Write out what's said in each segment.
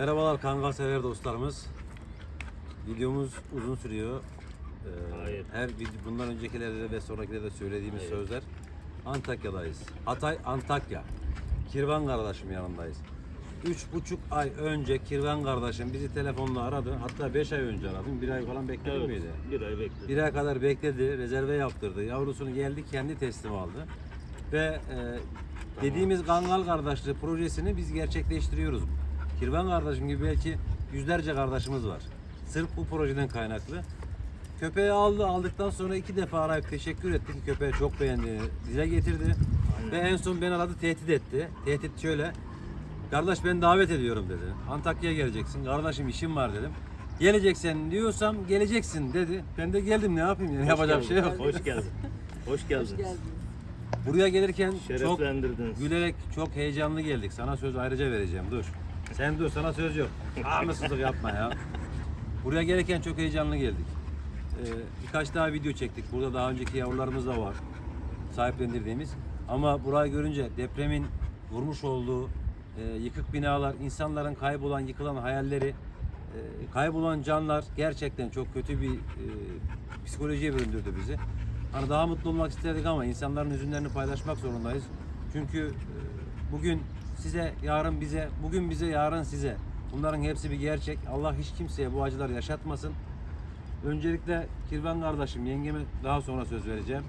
Merhabalar kangal sever dostlarımız. Videomuz uzun sürüyor. Ee, Hayır. her video bundan öncekilerde de ve sonrakilerde de söylediğimiz Hayır. sözler. Antakya'dayız. Hatay Antakya. Kirvan kardeşim yanındayız. Üç buçuk ay önce Kirvan kardeşim bizi telefonla aradı. Hatta beş ay önce aradım. Bir ay falan bekledi Evet, miydi? bir ay bekledim. Bir ay kadar bekledi, rezerve yaptırdı. Yavrusunu geldi, kendi teslim aldı. Ve e, dediğimiz Kangal Kardeşliği projesini biz gerçekleştiriyoruz. Kirvan kardeşim gibi belki yüzlerce kardeşimiz var. Sırf bu projeden kaynaklı. Köpeği aldı, aldıktan sonra iki defa arayıp teşekkür etti ki köpeği çok beğendiğini dile getirdi. Ve en son beni aradı, tehdit etti. Tehdit şöyle, Kardeş ben davet ediyorum dedi. Antakya'ya geleceksin. Kardeşim işim var dedim. Geleceksin diyorsam geleceksin dedi. Ben de geldim ne yapayım yani Hoş yapacak bir şey geldin. yok. Hoş geldin. Hoş geldiniz. Buraya gelirken çok Şereflendirdiniz. gülerek çok heyecanlı geldik. Sana söz ayrıca vereceğim dur. Sen dur sana söz yok. Ahmetsizlik yapma ya. Buraya gelirken çok heyecanlı geldik. Ee, birkaç daha video çektik. Burada daha önceki yavrularımız da var. Sahiplendirdiğimiz. Ama burayı görünce depremin vurmuş olduğu e, yıkık binalar, insanların kaybolan, yıkılan hayalleri, e, kaybolan canlar gerçekten çok kötü bir e, psikolojiye büründürdü bizi. Hani daha mutlu olmak isterdik ama insanların hüzünlerini paylaşmak zorundayız. Çünkü e, bugün size, yarın bize, bugün bize, yarın size. Bunların hepsi bir gerçek. Allah hiç kimseye bu acıları yaşatmasın. Öncelikle Kirvan kardeşim, yengeme daha sonra söz vereceğim.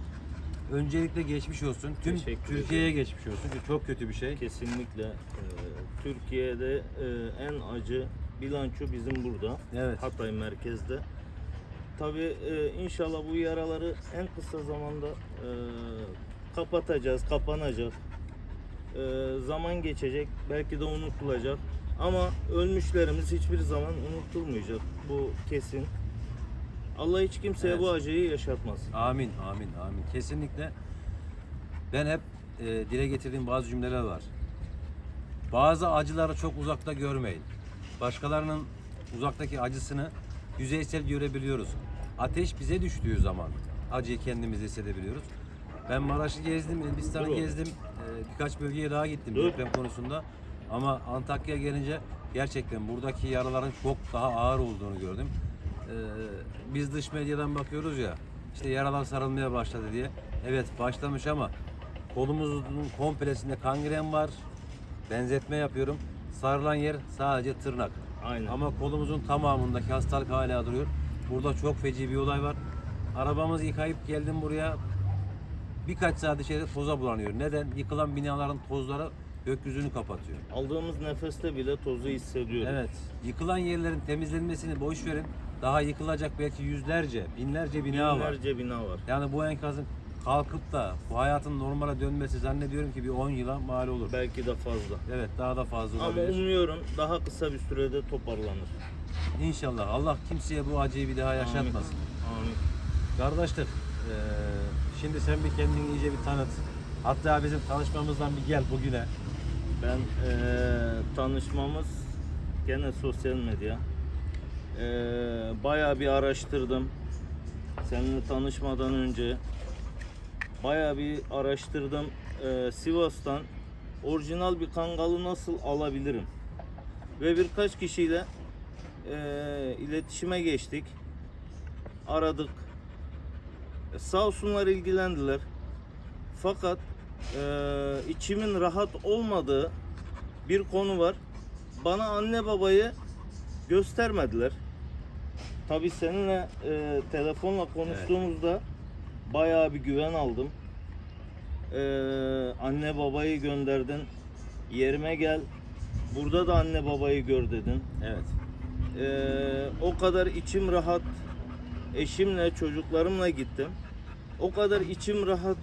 Öncelikle geçmiş olsun. Tüm Teşekkür Türkiye'ye geçmiş olsun. Çünkü çok kötü bir şey. Kesinlikle e, Türkiye'de e, en acı bilanço bizim burada. Evet. Hatay merkezde. Tabii e, inşallah bu yaraları en kısa zamanda e, kapatacağız, kapanacak. E, zaman geçecek, belki de unutulacak. Ama ölmüşlerimiz hiçbir zaman unutulmayacak. Bu kesin. Allah hiç kimseye Evet. bu acıyı yaşatmaz. Amin, amin, amin. Kesinlikle. Ben hep e, dile getirdiğim bazı cümleler var. Bazı acıları çok uzakta görmeyin. Başkalarının uzaktaki acısını yüzeysel görebiliyoruz. Ateş bize düştüğü zaman acıyı kendimiz hissedebiliyoruz. Ben Maraş'ı gezdim, Elbistan'ı Dur. gezdim. E, birkaç bölgeye daha gittim deprem konusunda. Ama Antakya'ya gelince gerçekten buradaki yaraların çok daha ağır olduğunu gördüm. Ee, biz dış medyadan bakıyoruz ya işte yaralar sarılmaya başladı diye. Evet başlamış ama kolumuzun komplesinde kangren var. Benzetme yapıyorum. Sarılan yer sadece tırnak. Aynen. Ama kolumuzun tamamındaki hastalık hala duruyor. Burada çok feci bir olay var. Arabamızı yıkayıp geldim buraya. Birkaç saat içeride toza bulanıyor. Neden? Yıkılan binaların tozları gökyüzünü kapatıyor. Aldığımız nefeste bile tozu hissediyoruz. Evet. Yıkılan yerlerin temizlenmesini boş verin. Daha yıkılacak belki yüzlerce, binlerce bina var. Binlerce bina var. Yani bu enkazın kalkıp da bu hayatın normale dönmesi zannediyorum ki bir 10 yıla mal olur. Belki de fazla. Evet daha da fazla Ama olabilir. umuyorum daha kısa bir sürede toparlanır. İnşallah Allah kimseye bu acıyı bir daha yaşatmasın. Amin. Kardeşlik, eee, şimdi sen bir kendini iyice bir tanıt. Hatta bizim tanışmamızdan bir gel bugüne. Ben eee, tanışmamız gene sosyal medya. Eee bayağı bir araştırdım. Seninle tanışmadan önce bayağı bir araştırdım. Eee, Sivas'tan orijinal bir kangalı nasıl alabilirim? Ve birkaç kişiyle eee, iletişime geçtik. Aradık. E, sağ olsunlar ilgilendiler. Fakat eee, içimin rahat olmadığı bir konu var. Bana anne babayı göstermediler. Tabii seninle eee, telefonla konuştuğumuzda bayağı bir güven aldım. Eee, anne babayı gönderdin. Yerime gel. Burada da anne babayı gör dedin. Evet. Ee, o kadar içim rahat eşimle çocuklarımla gittim. O kadar içim rahat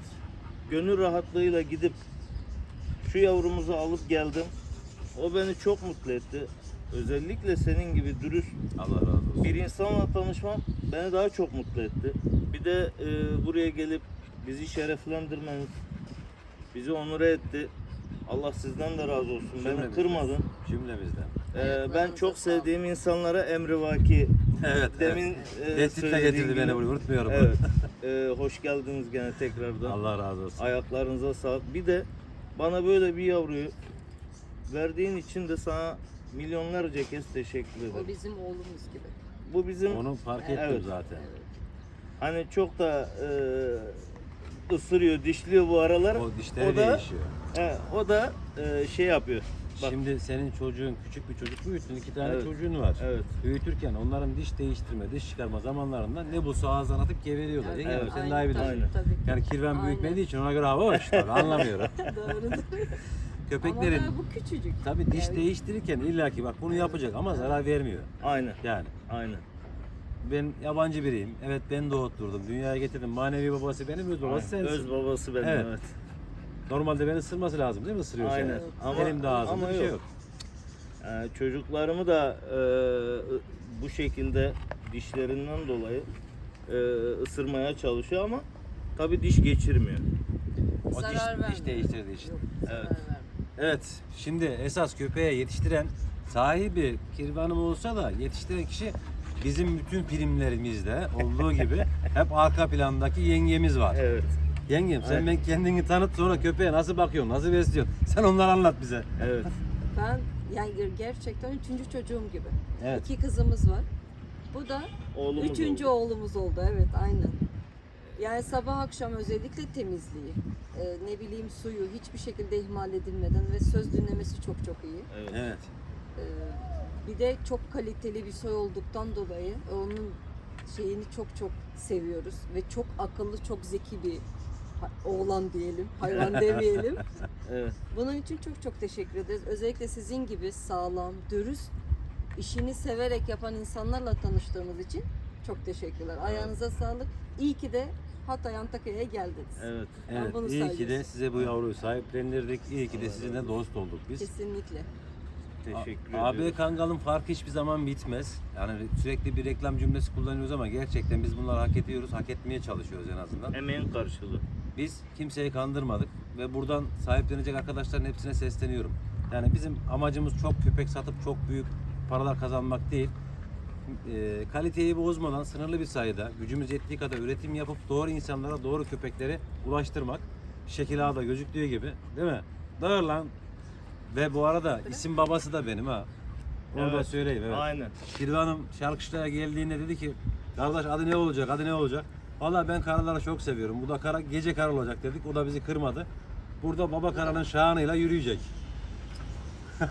gönül rahatlığıyla gidip şu yavrumuzu alıp geldim. O beni çok mutlu etti. Özellikle senin gibi dürüst Allah razı olsun. bir insanla tanışmam beni daha çok mutlu etti. Bir de e, buraya gelip bizi şereflendirmeniz bizi onur etti. Allah sizden de razı olsun. Beni Cümlemizden. kırmadın. Cümlemizden. Ee, ben çok sevdiğim insanlara emrivaki Evet. demin evet. e, Tehditle getirdi beni gibi- buraya unutmuyorum. Evet. Ee, hoş geldiniz gene tekrardan. Allah razı olsun. Ayaklarınıza sağlık. Bir de bana böyle bir yavruyu verdiğin için de sana milyonlarca kez teşekkür ederim. O bizim oğlumuz gibi. Bu bizim Onu fark ettim Evet. zaten. hani çok da e, ısırıyor, dişliyor bu aralar. O dişleri o da, değişiyor. He, o da e, şey yapıyor. Bak, Şimdi senin çocuğun küçük bir çocuk büyüttün. iki tane Evet. çocuğun var. Evet. Büyütürken onların diş değiştirme, diş çıkarma zamanlarında ne bu ağızdan atıp geveliyorlar. Evet, evet. sen aynen, daha iyi bilirsin. Aynen. Tabii. Yani kirven Aynen. büyütmediği için ona göre hava hoş tabii anlamıyorum. Doğrudur. Köpeklerin Ama bu küçücük. tabii diş Yani değiştirirken illaki bak bunu yapacak ama zarar vermiyor. Aynen. Yani Aynen. ben yabancı biriyim. Evet ben doğutturdum. Dünyaya getirdim. Manevi babası benim, öz babası sensin. Öz babası benim Evet. evet. Normalde beni ısırması lazım değil mi? Isırıyor Aynen. seni. Ama- Elimde ağzımda ama bir şey yok. yok. Ee, çocuklarımı da e, bu şekilde dişlerinden dolayı e, ısırmaya çalışıyor ama tabi diş geçirmiyor. O Zarar diş, vermiyor. diş değiştirdiği için. Yok, zarar Evet. Evet, şimdi esas köpeğe yetiştiren sahibi kirvanım olsa da yetiştiren kişi bizim bütün primlerimizde olduğu gibi hep arka plandaki yengemiz var. Evet. Yengem sen ben kendini tanıt sonra köpeğe nasıl bakıyorsun, nasıl besliyorsun? Sen onları anlat bize. Evet. Ben yani gerçekten üçüncü çocuğum gibi. Evet. İki kızımız var. Bu da Oğlumuz üçüncü oldu. oğlumuz oldu. Evet aynen. Yani sabah akşam özellikle temizliği, e, ne bileyim suyu hiçbir şekilde ihmal edilmeden ve söz dinlemesi çok çok iyi. Evet. Evet. E, bir de çok kaliteli bir soy olduktan dolayı onun şeyini çok çok seviyoruz ve çok akıllı, çok zeki bir oğlan diyelim, hayvan demeyelim. Evet. Bunun için çok çok teşekkür ederiz. Özellikle sizin gibi sağlam, dürüst, işini severek yapan insanlarla tanıştığımız için çok teşekkürler. Ayağınıza sağlık. İyi ki de Hatay Antakya'ya geldiniz. Evet. Ben Evet, bunu iyi ki de size bu yavruyu sahiplendirdik. İyi ki de sizinle dost olduk biz. Kesinlikle. Teşekkür A- AB ediyorum. Kangal'ın farkı hiçbir zaman bitmez. Yani sürekli bir reklam cümlesi kullanıyoruz ama gerçekten biz bunları hak ediyoruz, hak etmeye çalışıyoruz en azından. Emeğin karşılığı. Biz kimseyi kandırmadık ve buradan sahiplenecek arkadaşların hepsine sesleniyorum. Yani bizim amacımız çok köpek satıp çok büyük paralar kazanmak değil. E, kaliteyi bozmadan sınırlı bir sayıda gücümüz yettiği kadar üretim yapıp doğru insanlara doğru köpekleri ulaştırmak. Şekil ağda gözüktüğü gibi değil mi? Doğru lan. Ve bu arada isim babası da benim ha. Onu da Evet. söyleyeyim. Evet. Aynen. Şirve Hanım Şarkışla'ya geldiğinde dedi ki kardeş adı ne olacak adı ne olacak? Vallahi ben karaları çok seviyorum. Bu da kara, gece kara olacak dedik. O da bizi kırmadı. Burada baba karanın şanıyla yürüyecek.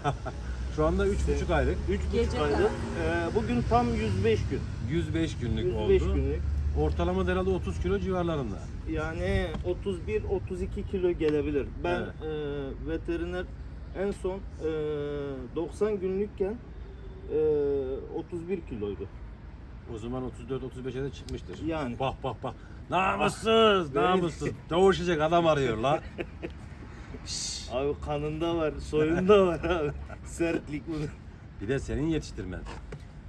Şu anda üç buçuk aylık. Üç Gece buçuk aylık. Ee, bugün tam 105 gün. 105 günlük 105 oldu. günlük. Ortalama da herhalde 30 kilo civarlarında. Yani 31-32 kilo gelebilir. Ben Evet. e, veteriner en son e, 90 günlükken e, 31 kiloydu. O zaman 34-35'e de çıkmıştır. Yani. Bak bak bak. Namussuz, namussuz. Doğuşacak adam arıyor la. Abi kanında var, soyunda var abi. Sertlik bunun. Bir de senin yetiştirmen.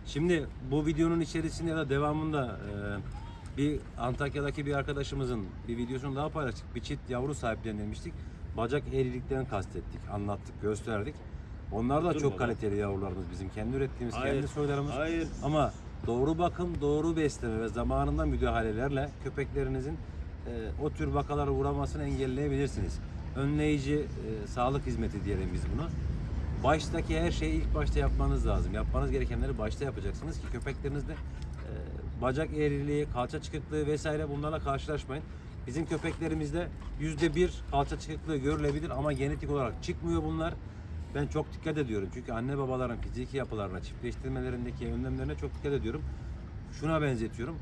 Şimdi bu videonun içerisinde ya da devamında e, bir Antakya'daki bir arkadaşımızın bir videosunu daha paylaştık. Bir çift yavru sahiplendirmiştik. Bacak eğriliklerini kastettik, anlattık, gösterdik. Onlar da Dur çok kaliteli yavrularımız bizim. Kendi ürettiğimiz, Hayır, kendi soylarımız. hayır. Ama doğru bakım, doğru besleme ve zamanında müdahalelerle köpeklerinizin e, o tür vakalara uğramasını engelleyebilirsiniz. Önleyici e, sağlık hizmeti diyelim biz buna. Baştaki her şeyi ilk başta yapmanız lazım. Yapmanız gerekenleri başta yapacaksınız ki köpeklerinizde e, bacak eğriliği, kalça çıkıklığı vesaire bunlarla karşılaşmayın. Bizim köpeklerimizde yüzde bir kalça çıkıklığı görülebilir ama genetik olarak çıkmıyor bunlar. Ben çok dikkat ediyorum çünkü anne babaların fiziki yapılarına, çiftleştirmelerindeki önlemlerine çok dikkat ediyorum. Şuna benzetiyorum.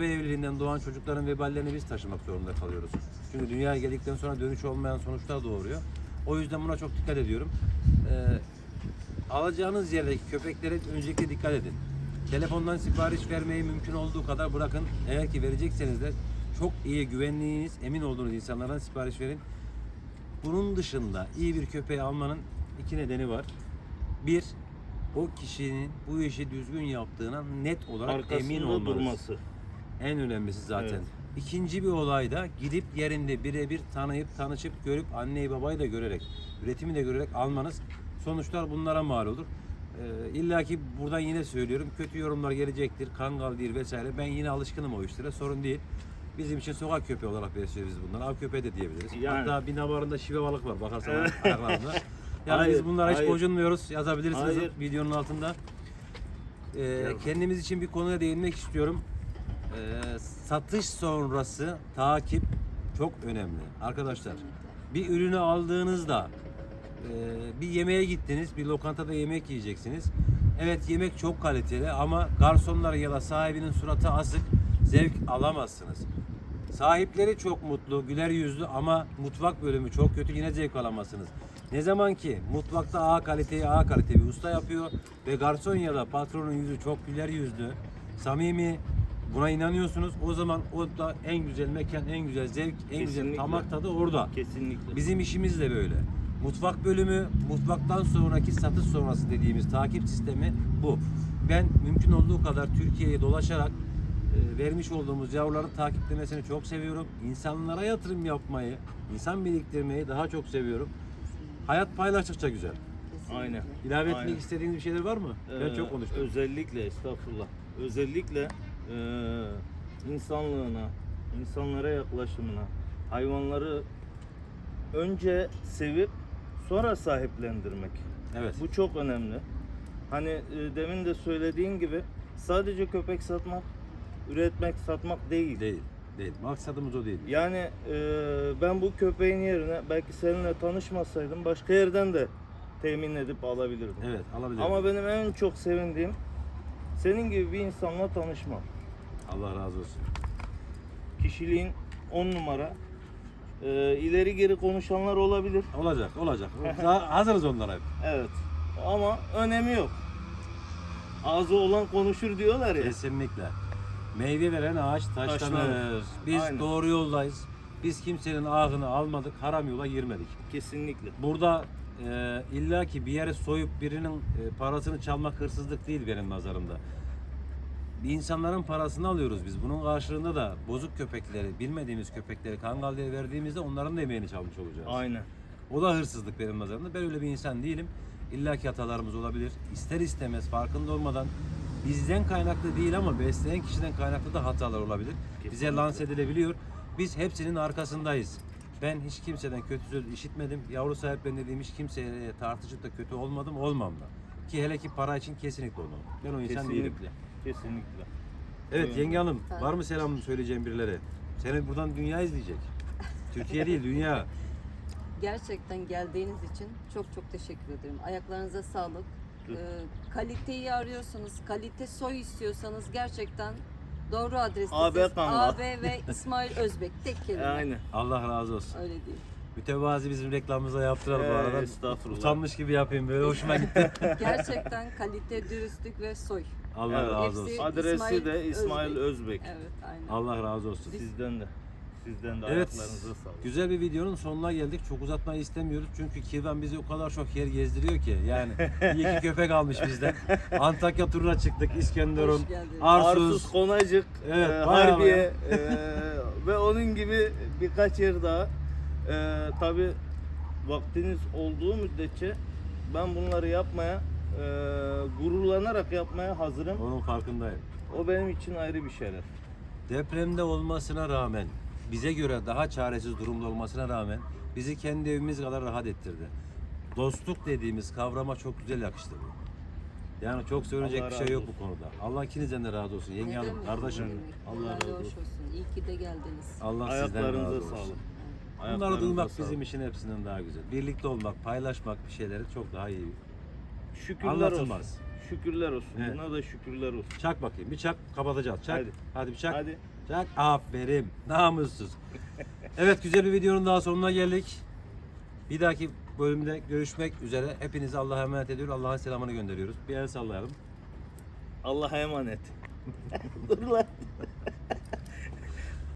E, evliliğinden doğan çocukların veballerini biz taşımak zorunda kalıyoruz. Çünkü dünyaya geldikten sonra dönüş olmayan sonuçlar doğuruyor. O yüzden buna çok dikkat ediyorum. E, alacağınız yerdeki köpeklere öncelikle dikkat edin. Telefondan sipariş vermeyi mümkün olduğu kadar bırakın. Eğer ki verecekseniz de çok iyi güvenliğiniz, emin olduğunuz insanlardan sipariş verin. Bunun dışında iyi bir köpeği almanın iki nedeni var. Bir, o kişinin bu işi düzgün yaptığına net olarak emin Arkasında olmanız. durması. En önemlisi zaten. Evet. İkinci bir olayda gidip yerinde birebir tanıyıp tanışıp görüp anneyi babayı da görerek, üretimi de görerek almanız sonuçlar bunlara mal olur. Ee, İlla ki buradan yine söylüyorum kötü yorumlar gelecektir, kangal değil vesaire. Ben yine alışkınım o işlere sorun değil. Bizim için sokak köpeği olarak besliyoruz biz bunları. Av köpeği de diyebiliriz. Yani. Hatta bir nabarında şive balık var bakarsan ayaklarında. Yani Hayır, biz bunlara hiç hayır. gocunmuyoruz. Yazabilirsiniz Hayır. videonun altında. Ee, kendimiz için bir konuya değinmek istiyorum. Ee, satış sonrası takip çok önemli. Arkadaşlar bir ürünü aldığınızda e, bir yemeğe gittiniz, bir lokantada yemek yiyeceksiniz. Evet yemek çok kaliteli ama garsonlar ya da sahibinin suratı asık zevk alamazsınız. Sahipleri çok mutlu, güler yüzlü ama mutfak bölümü çok kötü yine zevk alamazsınız. Ne zaman ki mutfakta A kaliteyi A kalite bir usta yapıyor ve garson ya da patronun yüzü çok güler yüzlü, samimi, buna inanıyorsunuz. O zaman o da en güzel mekan, en güzel zevk, en güzel Kesinlikle. damak tadı orada. Kesinlikle. Bizim işimiz de böyle. Mutfak bölümü, mutfaktan sonraki satış sonrası dediğimiz takip sistemi bu. Ben mümkün olduğu kadar Türkiye'ye dolaşarak vermiş olduğumuz yavruların takiplemesini çok seviyorum. İnsanlara yatırım yapmayı, insan biriktirmeyi daha çok seviyorum. Hayat paylaştıkça güzel. Aynen. İlave etmek Aynen. istediğiniz bir şeyler var mı? ben Ee, çok konuştum. Özellikle estağfurullah. Özellikle e, insanlığına, insanlara yaklaşımına, hayvanları önce sevip sonra sahiplendirmek. Evet. Bu çok önemli. Hani e, demin de söylediğin gibi sadece köpek satmak, üretmek, satmak değil. Değil. Değil. Maksadımız o değil. Yani e, ben bu köpeğin yerine belki seninle tanışmasaydım başka yerden de temin edip alabilirdim. Evet, alabilirim. Ama benim en çok sevindiğim senin gibi bir insanla tanışmam. Allah razı olsun. Kişiliğin on numara. Ee, ileri geri konuşanlar olabilir. Olacak, olacak. Daha hazırız onlara hep. Evet. Ama önemi yok. Ağzı olan konuşur diyorlar ya. Kesinlikle. Meyve veren ağaç taşlanır. Taşlanır. Biz Aynen. doğru yoldayız. Biz kimsenin ahını almadık, haram yola girmedik. Kesinlikle. Burada e, illa ki bir yere soyup birinin e, parasını çalmak hırsızlık değil benim nazarımda. Bir insanların parasını alıyoruz biz. Bunun karşılığında da bozuk köpekleri, bilmediğimiz köpekleri kangal diye verdiğimizde onların da emeğini çalmış olacağız. Aynen. O da hırsızlık benim nazarımda. Ben öyle bir insan değilim. İlla ki hatalarımız olabilir. İster istemez farkında olmadan bizden kaynaklı değil ama besleyen kişiden kaynaklı da hatalar olabilir. Bize Kesinlikle. lanse edilebiliyor. Biz hepsinin arkasındayız. Ben hiç kimseden kötü söz işitmedim. Yavru sahiplendiğim hiç kimseye tartışıp da kötü olmadım, olmam da. Ki hele ki para için kesinlikle olmam. Ben o insan değilim. Kesinlikle. Kesinlikle. Evet Buyurun. yenge hanım var mı selam söyleyeceğim birileri? Seni buradan dünya izleyecek. Türkiye değil dünya. Gerçekten geldiğiniz için çok çok teşekkür ederim. Ayaklarınıza sağlık. Ee, kaliteyi arıyorsanız, kalite soy istiyorsanız gerçekten doğru adrestesiniz. AB kanal. AB ve İsmail Özbek tek kelime. Aynen. Allah razı olsun. Öyle değil. Mütevazi bizim reklamımıza yaptıralım bu Ee, arada. estağfurullah. Utanmış gibi yapayım böyle hoşuma gitti. Gerçekten kalite, dürüstlük ve soy. Allah Evet. razı Hepsi- olsun. Adresi İsmail de İsmail Özbek. Özbek. Evet, aynen. Allah razı olsun. Sizden de. Sizden de Evet. ayaklarınıza sağlık. Güzel bir videonun sonuna geldik. Çok uzatmayı istemiyoruz. Çünkü Kirvan bizi o kadar çok yer gezdiriyor ki. Yani iyi ki köpek almış bizden. Antakya turuna çıktık. İskenderun. Arsuz. Arsuz, Konacık, Evet, e, Harbiye e, ve onun gibi birkaç yer daha. E, Tabi vaktiniz olduğu müddetçe ben bunları yapmaya, e, gururlanarak yapmaya hazırım. Onun farkındayım. O benim için ayrı bir şeref. Depremde olmasına rağmen, bize göre daha çaresiz durumda olmasına rağmen bizi kendi evimiz kadar rahat ettirdi. Dostluk dediğimiz kavrama çok güzel yakıştı bu. Yani çok söyleyecek Allah bir şey yok olsun. bu konuda. Allah ikinizden de razı olsun. Yenge hanım, kardeşim. Allah Allah razı olsun. olsun. İyi ki de geldiniz. Allah sizden razı Ayaklarınıza olsun. sağlık. Bunları duymak sağlık. bizim için hepsinden daha güzel. Birlikte olmak, paylaşmak bir şeyleri çok daha iyi. Şükürler Anlatılmaz. olsun. Şükürler olsun. Evet. Buna da şükürler olsun. Çak bakayım. Bir çak kapatacağız. Çak. Hadi, Hadi. bir çak. Hadi. Çak. Aferin. Namussuz. evet güzel bir videonun daha sonuna geldik. Bir dahaki bölümde görüşmek üzere. Hepinizi Allah'a emanet ediyoruz. Allah'ın selamını gönderiyoruz. Bir el sallayalım. Allah'a emanet. Dur lan.